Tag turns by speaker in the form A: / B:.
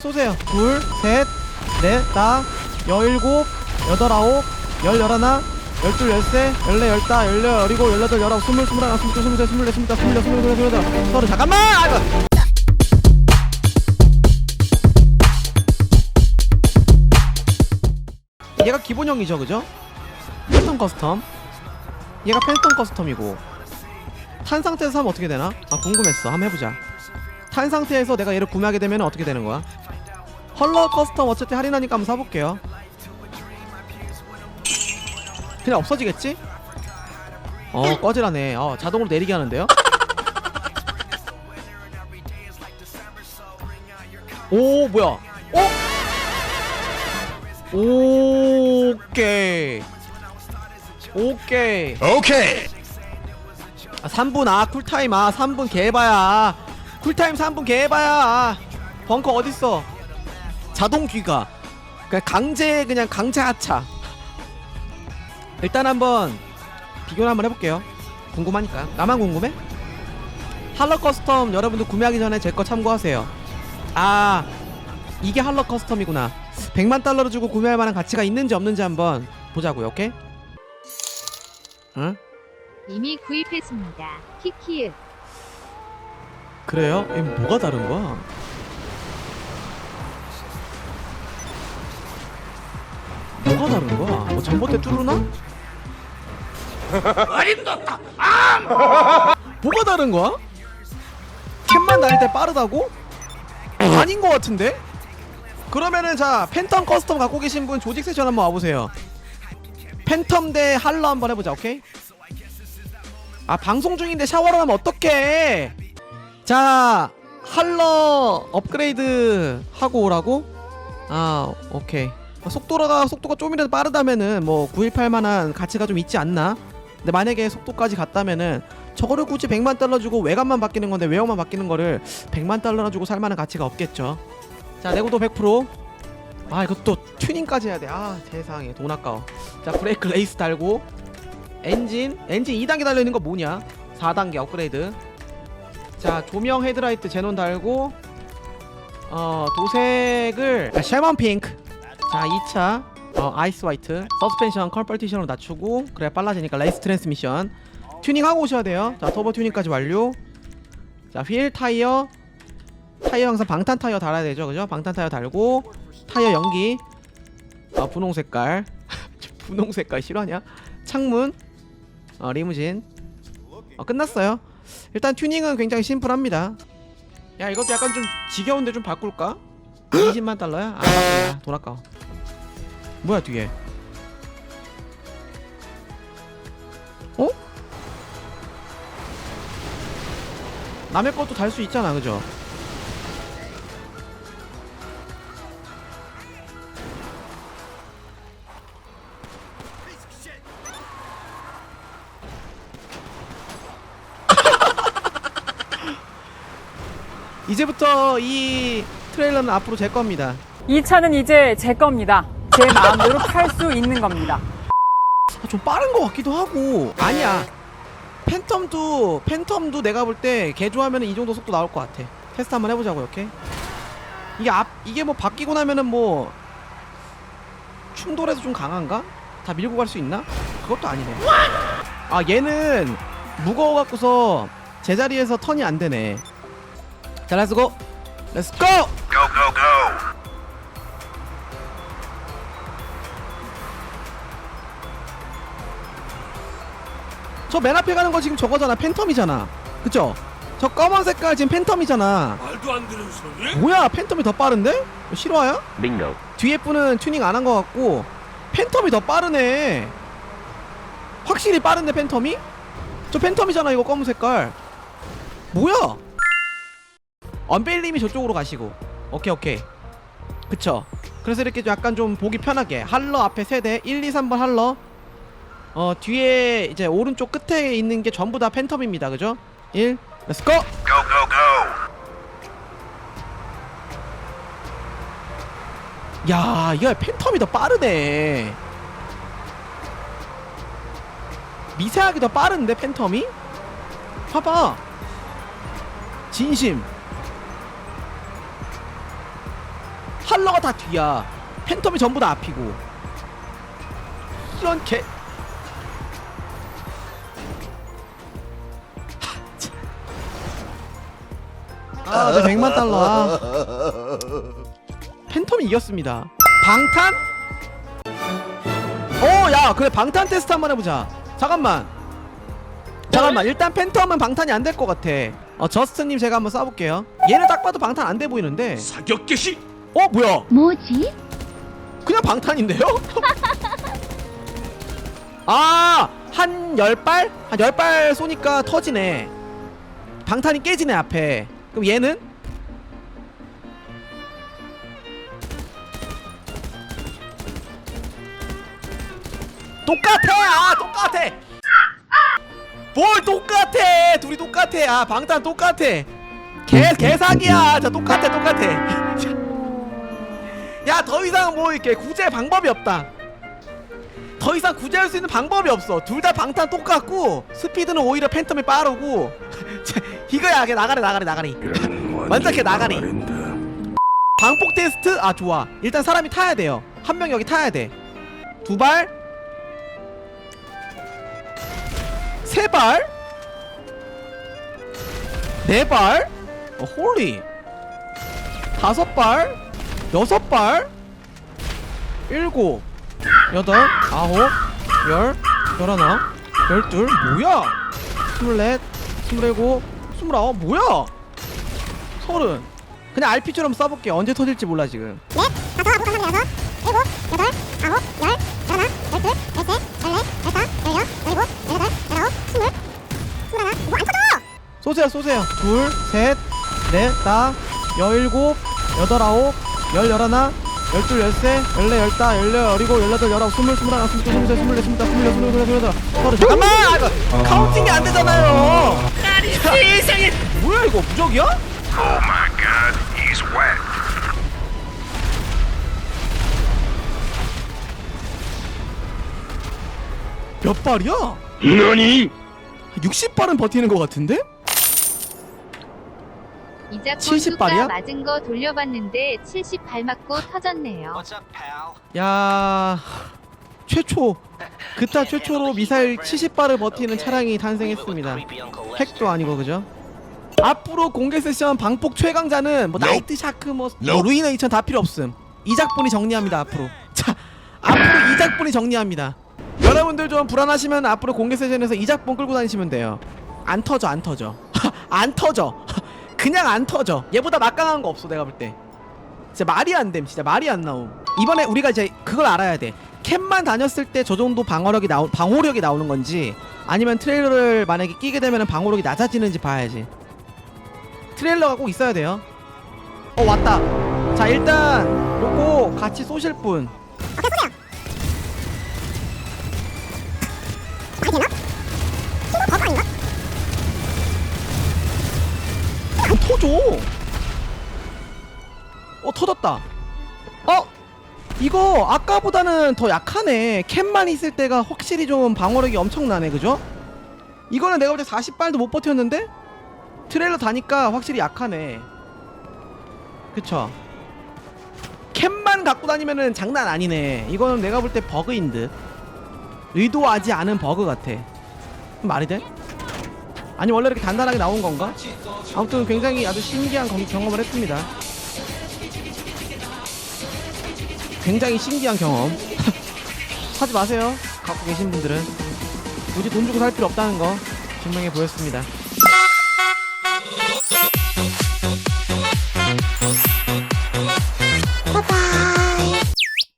A: 쏘세요. 둘, 셋, 넷, 다, 열일곱, 여덟, 아홉, 열, 열하나, 열둘, 열세, 열네, 열다, 열여, 열이고, 열여덟, 열아홉, 스물, 스물하나, 스물둘, 스물셋, 스물넷, 스물다, 스물여, 스물일곱, 스물여덟, 서른. 잠깐만! 아이고. 얘가 기본형이죠, 그죠? 팬텀 커스텀. 얘가 팬텀 커스텀이고. 탄 상태에서 하면 어떻게 되나? 아 궁금했어. 한번 해보자. 탄 상태에서 내가 얘를 구매하게 되면 어떻게 되는 거야? 컬러 커스텀 어차피 할인하니까 한번 사볼게요. 그냥 없어지겠지? 어 꺼지라네. 어 자동으로 내리게 하는데요? 오 뭐야? 어? 오케이. 오케이.
B: 오케이.
A: 아, 3분 아 쿨타임. 아 3분 개봐야. 쿨타임 3분 개봐야. 벙커 어딨어 자동 귀가 그냥 강제 그냥 강제 하차 일단 한번 비교를 한번 해볼게요 궁금하니까 나만 궁금해? 할러 커스텀 여러분들 구매하기 전에 제 거 참고하세요 아 이게 할러 커스텀이구나 100만 달러를 주고 구매할 만한 가치가 있는지 없는지 한번 보자고요 오케이? 응?
C: 이미 구입했습니다. 키키읍.
A: 그래요? 이 뭐가 다른 거야? 뭐가 다른 거야? 뭐 전봇대 뚫으나? 어림도다 뭐가 다른 거야? 캔만 날릴 때 빠르다고? 아닌 거 같은데? 그러면은 자 팬텀 커스텀 갖고 계신 분 조직 세션 한번 와보세요 팬텀 대 할러 한번 해보자 오케이? 아 방송 중인데 샤워를 하면 어떡해 자 할러 업그레이드 하고 오라고? 아 오케이 속도가 속도가 좀이라도 빠르다면은 뭐 구입할 만한 가치가 좀 있지 않나? 근데 만약에 속도까지 갔다면은 저거를 굳이 100만 달러 주고 외관만 바뀌는 건데 외형만 바뀌는 거를 100만 달러나 주고 살 만한 가치가 없겠죠. 자 내구도 100%. 아 이것도 튜닝까지 해야 돼. 아 세상에 돈 아까워. 자 브레이크 레이스 달고 엔진 엔진 2단계 달려 있는 거 뭐냐? 4단계 업그레이드. 자 조명 헤드라이트 제논 달고 어 도색을 아, 샤먼 핑크 자 2차 어 아이스 화이트. 서스펜션 컬펄티션으로 낮추고 그래야 빨라지니까 레이스 트랜스미션. 튜닝하고 오셔야 돼요. 자 터보 튜닝까지 완료. 자 휠 타이어. 타이어 항상 방탄 타이어 달아야 되죠 그죠? 방탄 타이어 달고 타이어 연기. 아 분홍 색깔. 분홍 색깔 실화냐? 창문. 어 리무진. 어 끝났어요. 일단 튜닝은 굉장히 심플합니다. 야 이것도 약간 좀 지겨운데 좀 바꿀까? 20만 달러야? 아. 돈 아까워. 뭐야 뒤에? 어? 남의 것도 달 수 있잖아, 그죠? 이제부터 이 트레일러는 앞으로 제 겁니다.
D: 이 차는 이제 제 겁니다. 제 마음대로 탈수 있는 겁니다.
A: 아, 좀 빠른 것 같기도 하고. 아니야. 팬텀도 팬텀도 내가 볼 때 개조하면 이 정도 속도 나올 것 같아. 테스트 한번 해보자고 이렇게. 이게 앞 이게 뭐 바뀌고 나면은 뭐 충돌해서 좀 강한가? 다 밀고 갈 수 있나? 그것도 아니네. 아 얘는 무거워 갖고서 제자리에서 턴이 안 되네. 자 렛츠고. 렛츠고 저 맨 앞에 가는 거 지금 저거잖아. 팬텀이잖아. 그쵸? 저 검은 색깔 지금 팬텀이잖아.
B: 말도 안 되는 소리?
A: 뭐야? 팬텀이 더 빠른데? 실화야?
E: Bingo.
A: 뒤에 분은 튜닝 안한것 같고 팬텀이 더 빠르네. 확실히 빠른데 팬텀이? 저 팬텀이잖아 이거 검은 색깔. 뭐야? 언벨님이 저쪽으로 가시고. 오케이 오케이. 그쵸? 그래서 이렇게 좀 약간 좀 보기 편하게. 할러 앞에 세대. 1, 2, 3번 할러 어 뒤에 이제 오른쪽 끝에 있는 게 전부 다 팬텀입니다 그죠? 1 렛츠고. 야, 이거 팬텀이 더 빠르네. 미세하게 더 빠른데 팬텀이? 봐봐. 진심. 활러가 다 뒤야 팬텀이 전부 다 앞이고 이런 개 아, 네, 100만 달러. 아. 팬텀이 이겼습니다. 방탄? 어, 야, 그래 방탄 테스트 한번 해보자. 잠깐만. 잠깐만. 일단 팬텀은 방탄이 안 될 것 같아. 어, 저스트님 제가 한번 쏴볼게요. 얘는 딱 봐도 방탄 안 돼 보이는데.
B: 사격 개시.
A: 어, 뭐야?
C: 뭐지?
A: 그냥 방탄인데요? 아, 한 10발? 한 10발 쏘니까 터지네. 방탄이 깨지네, 앞에. 그럼 얘는? 똑같아! 아, 똑같아! 뭘 똑같아! 둘이 똑같아! 아, 방탄 똑같아! 개, 개사기야! 저 똑같아, 똑같아! 야 더 이상 뭐 이렇게 구제 방법이 없다 더 이상 구제할 수 있는 방법이 없어 둘 다 방탄 똑같고 스피드는 오히려 팬텀이 빠르고 자, 이거야 걔 나가래 나가래 나가리 완전 걔 나가리 방폭 테스트? 아 좋아. 일단 사람이 타야 돼요. 한 명 여기 타야 돼두발 세발? 네발? 어 홀리. 다섯 발? 여섯 발? 일곱. 여덟. 아홉. 열. 열하나. 열둘. 뭐야? 스물넷. 스물일곱 스물아홉 뭐야 서른 그냥 RP처럼 써볼게 언제 터질지 몰라 지금 쏘세요 쏘세요 둘 셋 넷 다 열일곱 여덟 아홉 열 열하나 열둘 열세 열네 열다 열여 열이고 열여덟 열아홉 스물 스물하나 스물둘 스물셋 스물넷 스물다 스물여섯 스물일곱 스물여덟 서른 잠깐만 아, 이거 카운팅이 안 되잖아요 세상에 뭐야 이거 무적이야?
B: Oh my God, he's wet.
A: 몇 발이야?
B: 너니?
A: 60발은 버티는 것 같은데?
C: 이자권
A: 70
C: 뚜까
A: 발이야?
C: 맞은 거 돌려봤는데 70 발 맞고 터졌네요.
A: 야 최초 그타 최초로 미사일 70발을 버티는 차량이 탄생했습니다. 핵도 아니고 그죠? 앞으로 공개 세션 방폭 최강자는 뭐 나이트 샤크 뭐, 뭐 루이네이션 다 필요 없음. 이작분이 정리합니다 앞으로. 자 앞으로 이작분이 정리합니다. 여러분들 좀 불안하시면 앞으로 공개 세션에서 이작분 끌고 다니시면 돼요. 안 터져 안 터져. 안 터져. 그냥 안 터져. 얘보다 막강한 거 없어 내가 볼 때. 진짜 말이 안 됨. 진짜 말이 안 나옴. 이번에 우리가 이제 그걸 알아야 돼. 캠만 다녔을 때 저 정도 방어력이 나오 방호력이 나오는 건지 아니면 트레일러를 만약에 끼게 되면 방호력이 낮아지는지 봐야지. 트레일러가 꼭 있어야 돼요. 어 왔다. 자 일단 요거 같이 쏘실 분. 안 터져. 어 터졌다. 어 이거 아까보다는 더 약하네. 캠만 있을 때가 확실히 좀 방어력이 엄청나네, 그죠? 이거는 내가 볼 때 40발도 못 버텼는데 트레일러 다니까 확실히 약하네. 그쵸? 캠만 갖고 다니면은 장난 아니네. 이거는 내가 볼 때 버그인 듯. 의도하지 않은 버그 같아. 말이 돼? 아니 원래 이렇게 단단하게 나온 건가? 아무튼 굉장히 아주 신기한 경- 경험을 했습니다. 굉장히 신기한 경험. 사지 마세요. 갖고 계신 분들은 굳이 돈 주고 살 필요 없다는 거 증명해 보였습니다.